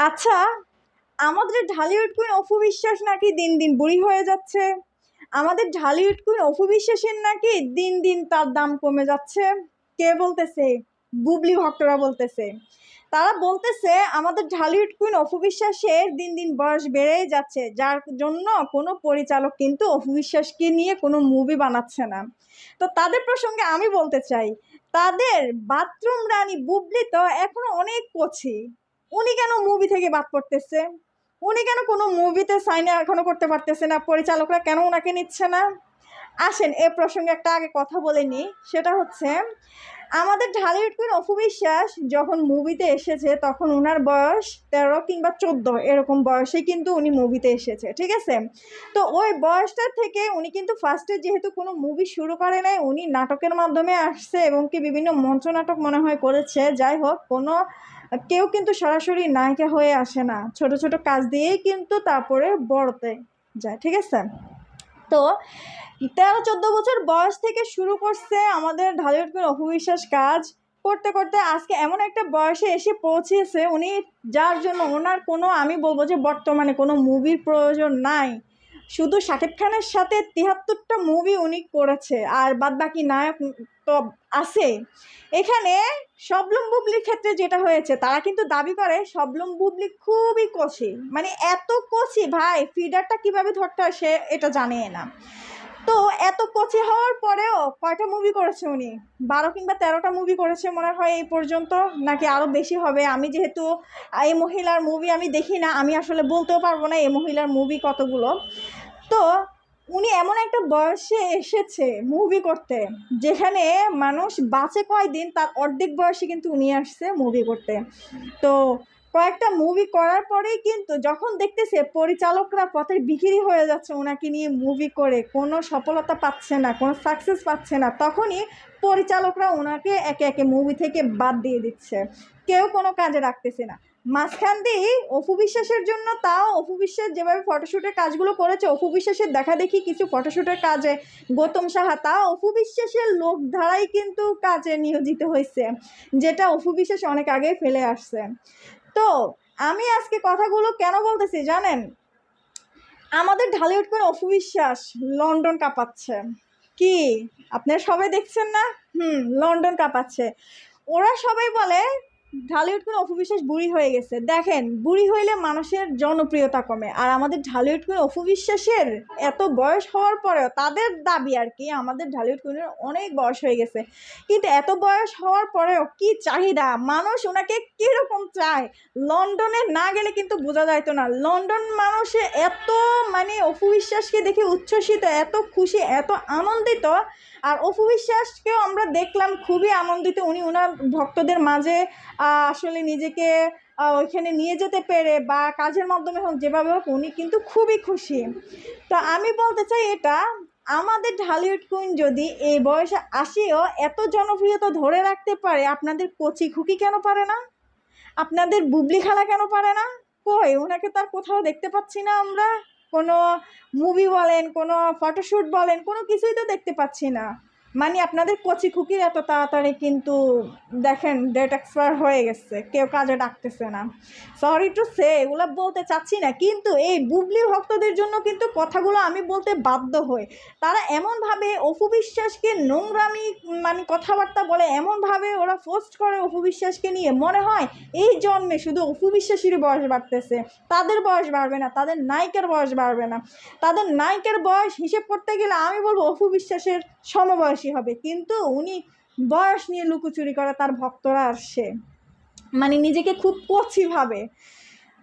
আচ্ছা আমাদের ঢালিউড কুইন অপু বিশ্বাস নাকি দিন দিন বুড়ি হয়ে যাচ্ছে? আমাদের ঢালিউড কুইন অপু বিশ্বাসের নাকি দিন দিন তার দাম কমে যাচ্ছে? কে বলতেছে? বুবলি ভক্তরা বলতেছে। তারা বলতেছে, আমাদের ঢালিউড কুইন অপু বিশ্বাসের দিন দিন বয়স বেড়েই যাচ্ছে, যার জন্য কোনো পরিচালক কিন্তু অপু বিশ্বাসকে নিয়ে কোনো মুভি বানাচ্ছে না। তো তাদের প্রসঙ্গে আমি বলতে চাই, তাদের বাথরুম রানী বুবলি তো এখনও অনেক কচি। উনি কেন মুভি থেকে বাদ পড়তেছে? উনি কেন কোনো মুভিতে সাইন এখনও করতে পারতেছে না? পরিচালকরা কেন ওনাকে নিচ্ছে না? আসেন, এ প্রসঙ্গে একটা আগে কথা বলে নিই। সেটা হচ্ছে আমাদের ঢালিউড কুইন অপু বিশ্বাস যখন মুভিতে এসেছে, তখন ওনার বয়স তেরো কিংবা চোদ্দ, এরকম বয়সে কিন্তু উনি মুভিতে এসেছে, ঠিক আছে? তো ওই বয়সটা থেকে উনি কিন্তু ফার্স্টে যেহেতু কোনো মুভি শুরু করে নাই, উনি নাটকের মাধ্যমে আসছে এবং কি বিভিন্ন মঞ্চ নাটক মনে হয় করেছে। যাই হোক, কোনো, কেউ কিন্তু সরাসরি নায়িকা হয়ে আসে না। ছোট ছোট কাজ দিয়েই কিন্তু তারপরে বড়তে যায়, ঠিক আছে? তো তেরো, চোদ্দ বছর বয়স থেকে শুরু করছে আমাদের ঢালিউড অপবিশ্বাস অপু কাজ। করতে করতে আজকে এমন একটা বয়সে এসে পৌঁছেছে, উনি যার জন্য ওনার কোনো, আমি বলব যে বর্তমানে কোনো মুভির প্রয়োজন নাই। শুধু শাকিব খানের সাথে তিয়াত্তরটা মুভি উনি করেছে, আর বাদ বাকি নায়ক তো আছে। এখানে শবলম বুবলির ক্ষেত্রে যেটা হয়েছে, তারা কিন্তু দাবি করে শবলম বুবলি খুবই কষি মানে এত কষি ভাই ফিডারটা কীভাবে ধরতে হয় সে এটা জানে না। তো এত কচি হওয়ার পরেও কয়টা মুভি করেছে উনি? বারো কিংবা তেরোটা মুভি করেছে মনে হয় এই পর্যন্ত, নাকি আরও বেশি হবে? আমি যেহেতু এই মহিলার মুভি আমি দেখি না, আমি আসলে বলতেও পারব না এই মহিলার মুভি কতগুলো। তো উনি এমন একটা বয়সে এসেছে মুভি করতে, যেখানে মানুষ বাঁচে কয়দিন, তার অর্ধেক বয়সে কিন্তু উনি আসছে মুভি করতে। তো কয়েকটা মুভি করার পরেই কিন্তু যখন দেখতেছে পরিচালকরা পথের বিক্রি হয়ে যাচ্ছে ওনাকে নিয়ে মুভি করে, কোনো সফলতা পাচ্ছে না, কোনো সাকসেস পাচ্ছে না, তখনই পরিচালকরা ওনাকে একে একে মুভি থেকে বাদ দিয়ে দিচ্ছে। কেউ কোনো কাজে রাখতেছে না। মাঝখান দিয়ে অপু বিশ্বাসের জন্য তাও, অপু বিশ্বাস যেভাবে ফটোশ্যুটের কাজগুলো করেছে, অপু বিশ্বাসের দেখা দেখি কিছু ফটোশ্যুটের কাজে গৌতম সাহা তাও অপু বিশ্বাসের লোক ধারাই কিন্তু কাজে নিয়োজিত হয়েছে, যেটা অপু বিশ্বাস অনেক আগে ফেলে আসছে। তো আমি আজকে কথাগুলো কেন বলতেছি জানেন? আমাদের ঢালিউড করে অপবিশ্বাস লন্ডন কাঁপাচ্ছে। কি? আপনারা সবাই দেখছেন না? হুম, লন্ডন কাঁপাচ্ছে। ওরা সবাই বলে ঢালিউড কোন অপু বিশ্বাস বুড়ি হয়ে গেছে। দেখেন, বুড়ি হইলে মানুষের জনপ্রিয়তা কমে। আর আমাদের ঢালিউড কোন অপু বিশ্বাসের এত বয়স হওয়ার পরেও তাদের দাবি আর কি, আমাদের ঢালিউড কুইনের অনেক বয়স হয়ে গেছে। কিন্তু এত বয়স হওয়ার পরেও কি চাহিদা? মানুষ ওনাকে কীরকম চায়? লন্ডনে না গেলে কিন্তু বোঝা যাইতো না। লন্ডন মানুষে এত মানে অপু বিশ্বাসকে দেখে উচ্ছ্বসিত, এত খুশি, এত আনন্দিত। আর অপু বিশ্বাসকেও আমরা দেখলাম, খুবই আনন্দিত। উনি ওনার ভক্তদের মাঝে আসলে নিজেকে ওইখানে নিয়ে যেতে পেরে বা কাজের মাধ্যমে হোক, যেভাবে হোক, উনি কিন্তু খুবই খুশি। তো আমি বলতে চাই এটা, আমাদের ঢালিউড কুইন যদি এই বয়সে আসেও এত জনপ্রিয়তা ধরে রাখতে পারে, আপনাদের কচি খুকি কেন পারে না? আপনাদের বুবলি খালা কেন পারে না? কই ওনাকে তার কোথাও দেখতে পাচ্ছি না আমরা। কোনো মুভি বলেন, কোনো ফটোশ্যুট বলেন, কোনো কিছুই তো দেখতে পাচ্ছি না। মানে আপনাদের কচি খুকির এত তাড়াতাড়ি কিন্তু দেখেন ডেট এক্সপায়ার হয়ে গেছে, কেউ কাজে ডাকতেছে না। সরি টু সে এগুলো বলতে চাচ্ছি না, কিন্তু এই বুবলি ভক্তদের জন্য কিন্তু কথাগুলো আমি বলতে বাধ্য হই। তারা এমনভাবে অপু বিশ্বাসকে নোংরামি মানে কথাবার্তা বলে, এমনভাবে ওরা পোস্ট করে অপু বিশ্বাসকে নিয়ে। মনে হয় এই জন্মে শুধু অপু বিশ্বাসেরই বয়স বাড়তেছে, তাদের বয়স বাড়বে না, তাদের নায়িকার বয়স বাড়বে না। তাদের নায়িকার বয়স হিসেব করতে গেলে আমি বলব অপু বিশ্বাসের সমবয়সী হবে। কিন্তু উনি বয়স নিয়ে লুকোচুরি করে, তার ভক্তরা আসছে মানে নিজেকে খুব কচি ভাবে।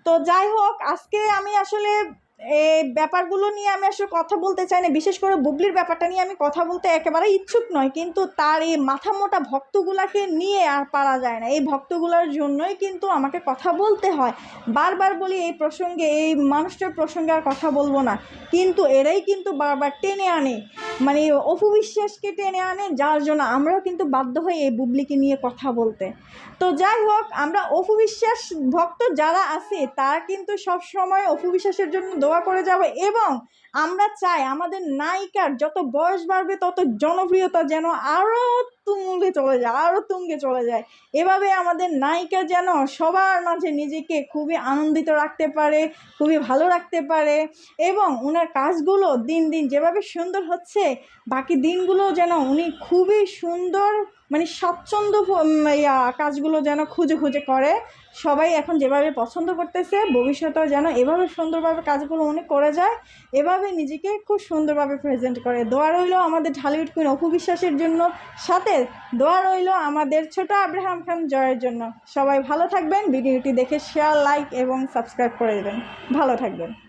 তো যাই হোক, আজকে আমি আসলে এই ব্যাপারগুলো নিয়ে আমি আসলে কথা বলতে চাই না। বিশেষ করে বুবলির ব্যাপারটা নিয়ে আমি কথা বলতে একেবারে ইচ্ছুক নয় কিন্তু তার এই মাথা মোটা ভক্তগুলাকে নিয়ে আর পারা যায় না। এই ভক্তগুলোর জন্যই কিন্তু আমাকে কথা বলতে হয়। বারবার বলি এই প্রসঙ্গে, এই মানুষটার প্রসঙ্গে আর কথা বলব না। কিন্তু এরাই কিন্তু বারবার টেনে আনে। মানে অপু বিশ্বাসকে টেনে আনে, যার জন্য আমরাও কিন্তু বাধ্য হই এই বুবলিকে নিয়ে কথা বলতে। তো যাই হোক, আমরা অপু বিশ্বাস ভক্ত যারা আছে, তারা কিন্তু সব সময় অপু বিশ্বাসের জন্য দোয়া করে যাব এবং আমরা চাই আমাদের নায়িকার যত বয়স বাড়বে, তত জনপ্রিয়তা যেন আরও তুমুলে চলে যায় আরও তুঙ্গে চলে যায়। এভাবে আমাদের নায়িকা যেন সবার মাঝে নিজেকে খুবই আনন্দিত রাখতে পারে, খুবই ভালো রাখতে পারে এবং ওনার কাজগুলো দিন দিন যেভাবে সুন্দর হচ্ছে, বাকি দিনগুলো যেন উনি খুবই সুন্দর মানে স্বাচ্ছন্দ্য কাজগুলো যেন খুঁজে খুঁজে করে। সবাই এখন যেভাবে পছন্দ করতেছে, ভবিষ্যতেও যেন এভাবে সুন্দরভাবে কাজগুলো উনি করে যায়, এভাবে নিজেকে খুব সুন্দরভাবে প্রেজেন্ট করে। দোয়া রইল আমাদের ঢালিউড কুইন অপু বিশ্বাসের জন্য। সাথে দোয়া রইল আমাদের ছোট আব্রাহাম খান জয়ের জন্য। সবাই ভালো থাকবেন, ভিডিওটি দেখে শেয়ার লাইক এবং সাবস্ক্রাইব করে দেবেন। ভালো থাকবেন।